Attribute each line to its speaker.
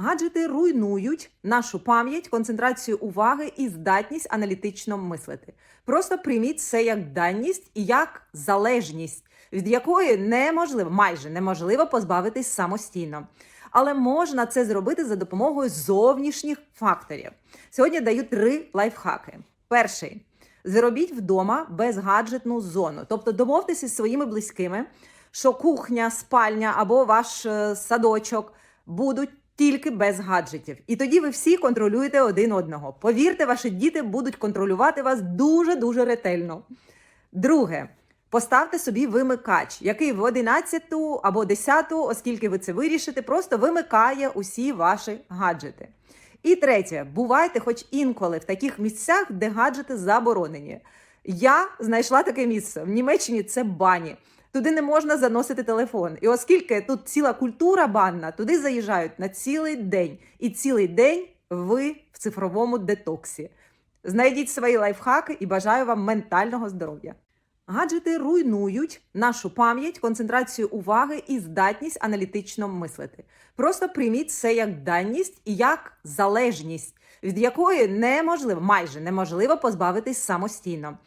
Speaker 1: Гаджети руйнують нашу пам'ять, концентрацію уваги і здатність аналітично мислити. Просто прийміть це як даність і як залежність, від якої неможливо, майже неможливо позбавитись самостійно. Але можна це зробити за допомогою зовнішніх факторів. Сьогодні даю три лайфхаки. Перший зробіть вдома безгаджетну зону, тобто домовтеся зі своїми близькими, що кухня, спальня або ваш е, садочок будуть тільки без гаджетів. І тоді ви всі контролюєте один одного. Повірте, ваші діти будуть контролювати вас дуже дуже ретельно. Друге. Поставте собі вимикач, який в 11 або 10, оскільки ви це вирішите, просто вимикає усі ваші гаджети. І третє, бувайте хоч інколи в таких місцях, де гаджети заборонені. Я знайшла таке місце. В Німеччині це бані. Туди не можна заносити телефон. І оскільки тут ціла культура банна, туди заїжджають на цілий день. І цілий день ви в цифровому детоксі. Знайдіть свої лайфхаки і бажаю вам ментального здоров'я. Гаджети руйнують нашу пам'ять, концентрацію уваги і здатність аналітично мислити. Просто прийміть це як даність і як залежність, від якої неможливо, майже неможливо позбавитись самостійно.